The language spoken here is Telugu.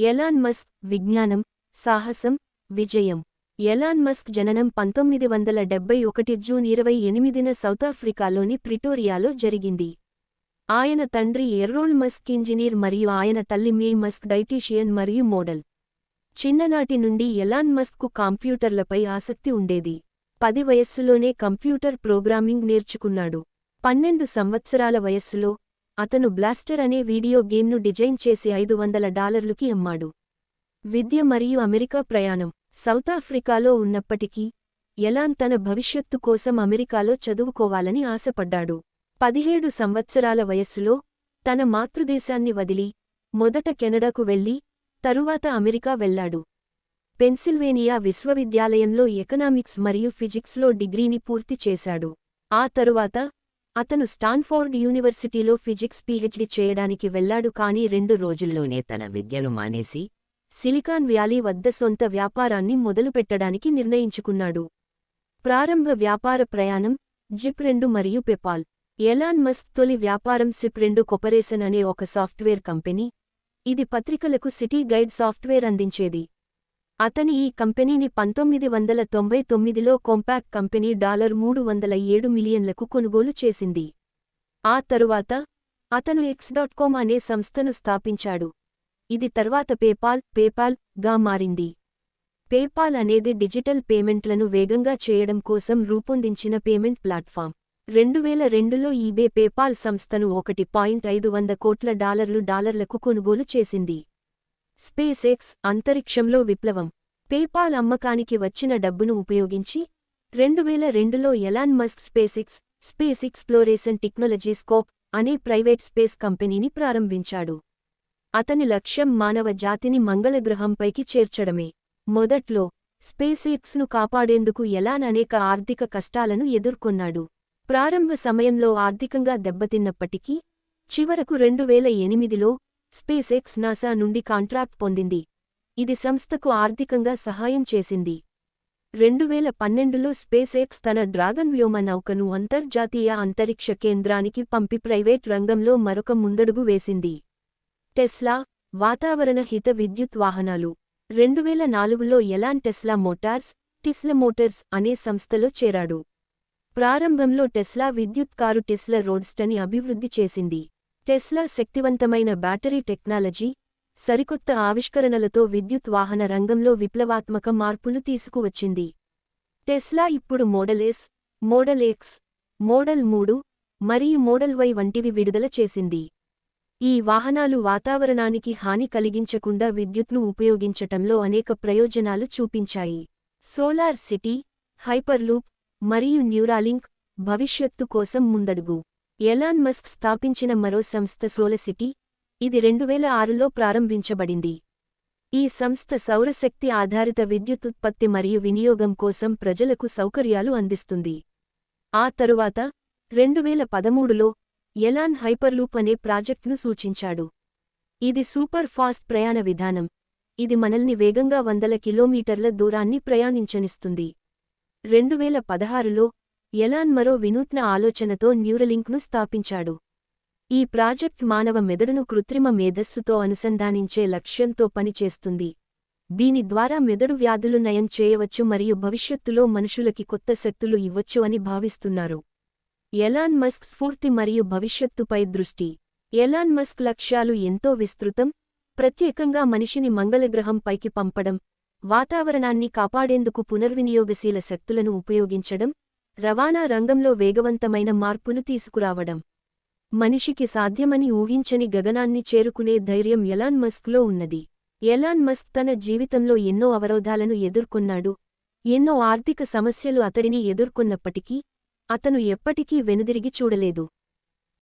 ఎలాన్ మస్క్ విజ్ఞానం సాహసం విజయం. ఎలాన్ మస్క్ జననం పంతొమ్మిది వందల డెబ్బై ఒకటి జూన్ ఇరవై ఎనిమిదిన సౌతాఫ్రికాలోని ప్రిటోరియాలో జరిగింది. ఆయన తండ్రి ఎర్రోల్ మస్క్ ఇంజనీర్ మరియు ఆయన తల్లి మే మస్క్ డైటీషియన్ మరియు మోడల్. చిన్ననాటి నుండి ఎలాన్ మస్క్కు కంప్యూటర్లపై ఆసక్తి ఉండేది. పది వయస్సులోనే కంప్యూటర్ ప్రోగ్రామింగ్ నేర్చుకున్నాడు. పన్నెండు సంవత్సరాల వయస్సులో అతను బ్లాస్టర్ అనే వీడియో గేమ్ను డిజైన్ చేసి ఐదు వందల డాలర్లుకి అమ్మాడు. విద్య మరియు అమెరికా ప్రయాణం. సౌతాఫ్రికాలో ఉన్నప్పటికీ ఎలాన్ తన భవిష్యత్తు కోసం అమెరికాలో చదువుకోవాలని ఆశపడ్డాడు. పదిహేడు సంవత్సరాల వయస్సులో తన మాతృదేశాన్ని వదిలి మొదట కెనడాకు వెళ్ళి తరువాత అమెరికా వెళ్ళాడు పెన్సిల్వేనియా విశ్వవిద్యాలయంలో ఎకనామిక్స్ మరియు ఫిజిక్స్లో డిగ్రీని పూర్తి చేశాడు. ఆ తరువాత అతను స్టాన్ఫోర్డ్ యూనివర్సిటీలో ఫిజిక్స్ పీహెచ్డీ చేయడానికి వెళ్ళాడు కానీ రెండు రోజుల్లోనే తన విద్యను మానేసి సిలికాన్ వ్యాలీ వద్ద సొంత వ్యాపారాన్ని మొదలుపెట్టడానికి నిర్ణయించుకున్నాడు. ప్రారంభ వ్యాపార ప్రయాణం జిప్ రెండు మరియు పెపాల్. ఎలాన్ మస్క్ తొలి వ్యాపారం సిప్ రెండు కొపరేషన్ అనే ఒక సాఫ్ట్వేర్ కంపెనీ. ఇది పత్రికలకు సిటీ గైడ్ సాఫ్ట్వేర్ అందించేది. అతని ఈ కంపెనీని పంతొమ్మిది వందల తొంభై తొమ్మిదిలో కొంపాక్ కంపెనీ డాలర్ మూడు వందల ఏడు మిలియన్లకు కొనుగోలు చేసింది. ఆ తరువాత అతను ఎక్స్ డాట్ కామ్ అనే సంస్థను స్థాపించాడు. ఇది తర్వాత పేపాల్ పేపాల్గా మారింది. పేపాల్ అనేది డిజిటల్ పేమెంట్లను వేగంగా చేయడం కోసం రూపొందించిన పేమెంట్ ప్లాట్ఫామ్. రెండు వేల రెండులో ఈబే పేపాల్ సంస్థను ఒకటి పాయింట్ ఐదు వంద కోట్ల డాలర్లు డాలర్లకు కొనుగోలు చేసింది. స్పేస్ ఎక్స్ అంతరిక్షంలో విప్లవం. పేపాల్ అమ్మకానికి వచ్చిన డబ్బును ఉపయోగించి రెండువేల రెండులో Elon Musk SpaceX space exploration technologies corp అనే ప్రైవేట్ స్పేస్ కంపెనీని ప్రారంభించాడు. అతని లక్ష్యం మానవ జాతిని మంగళగ్రహంపైకి చేర్చడమే. మొదట్లో స్పేస్ ఎక్స్ను కాపాడేందుకు ఎలాన్ అనేక ఆర్థిక కష్టాలను ఎదుర్కొన్నాడు. ప్రారంభ సమయంలో ఆర్థికంగా దెబ్బతిన్నప్పటికీ చివరకు రెండువేల ఎనిమిదిలో స్పేస్ ఎక్స్ నాసా నుండి కాంట్రాక్ట్ పొందింది. ఇది సంస్థకు ఆర్థికంగా సహాయం చేసింది. రెండువేల పన్నెండులో స్పేస్ ఎక్స్ తన డ్రాగన్ వ్యోమ నౌకను అంతర్జాతీయ అంతరిక్ష కేంద్రానికి పంపి ప్రైవేట్ రంగంలో మరొక ముందడుగు వేసింది. టెస్లా వాతావరణ హిత విద్యుత్ వాహనాలు. రెండువేల నాలుగులో Elon Tesla Motors Tesla Motors అనే సంస్థలో చేరాడు. ప్రారంభంలో టెస్లా విద్యుత్ కారు టెస్లా రోడ్స్టని అభివృద్ధి చేసింది. టెస్లా శక్తివంతమైన బ్యాటరీ టెక్నాలజీ సరికొత్త ఆవిష్కరణలతో విద్యుత్ వాహన రంగంలో విప్లవాత్మక మార్పులు తీసుకువచ్చింది. టెస్లా ఇప్పుడు model S model X model మూడు మరియు మోడల్ వై వంటివి విడుదల చేసింది. ఈ వాహనాలు వాతావరణానికి హాని కలిగించకుండా విద్యుత్ను ఉపయోగించటంలో అనేక ప్రయోజనాలు చూపించాయి. సోలార్ సిటీ హైపర్లూప్ మరియు న్యూరాలింక్ భవిష్యత్తు కోసం ముందడుగు. ఎలాన్ మస్క్ స్థాపించిన మరో సంస్థ సోలసిటీ ఇది రెండువేల ఆరులో ప్రారంభించబడింది. ఈ సంస్థ సౌరశక్తి ఆధారిత విద్యుతుత్పత్తి మరియు వినియోగం కోసం ప్రజలకు సౌకర్యాలు అందిస్తుంది. ఆ తరువాత రెండువేల పదమూడులో ఎలాన్ హైపర్లూప్ అనే ప్రాజెక్ట్ను సూచించాడు. ఇది సూపర్ ఫాస్ట్ ప్రయాణ విధానం. ఇది మనల్ని వేగంగా వందల కిలోమీటర్ల దూరాన్ని ప్రయాణించనిస్తుంది. రెండువేల పదహారులో ఎలాన్ మరో వినూత్న ఆలోచనతో న్యూరలింక్ను స్థాపించాడు. ఈ ప్రాజెక్ట్ మానవ మెదడును కృత్రిమ మేధస్సుతో అనుసంధానించే లక్ష్యంతో పనిచేస్తుంది. దీని ద్వారా మెదడు వ్యాధులు నయం చేయవచ్చు మరియు భవిష్యత్తులో మనుషులకి కొత్త శక్తులు ఇవ్వచ్చు అని భావిస్తున్నారు. ఎలాన్ మస్క్ స్ఫూర్తి మరియు భవిష్యత్తుపై దృష్టి. ఎలాన్ మస్క్ లక్ష్యాలు ఎంతో విస్తృతం ప్రత్యేకంగా మనిషిని మంగళగ్రహం పైకి పంపడం వాతావరణాన్ని కాపాడేందుకు పునర్వినియోగశీల శక్తులను ఉపయోగించడం రవాణా రంగంలో వేగవంతమైన మార్పులు తీసుకురావడం. మనిషికి సాధ్యమని ఊహించని గగనాన్ని చేరుకునే ధైర్యం ఎలాన్ మస్క్లో ఉన్నది. ఎలాన్ మస్క్ తన జీవితంలో ఎన్నో అవరోధాలను ఎదుర్కొన్నాడు. ఎన్నో ఆర్థిక సమస్యలు అతడిని ఎదుర్కొన్నప్పటికీ అతను ఎప్పటికీ వెనుదిరిగి చూడలేదు.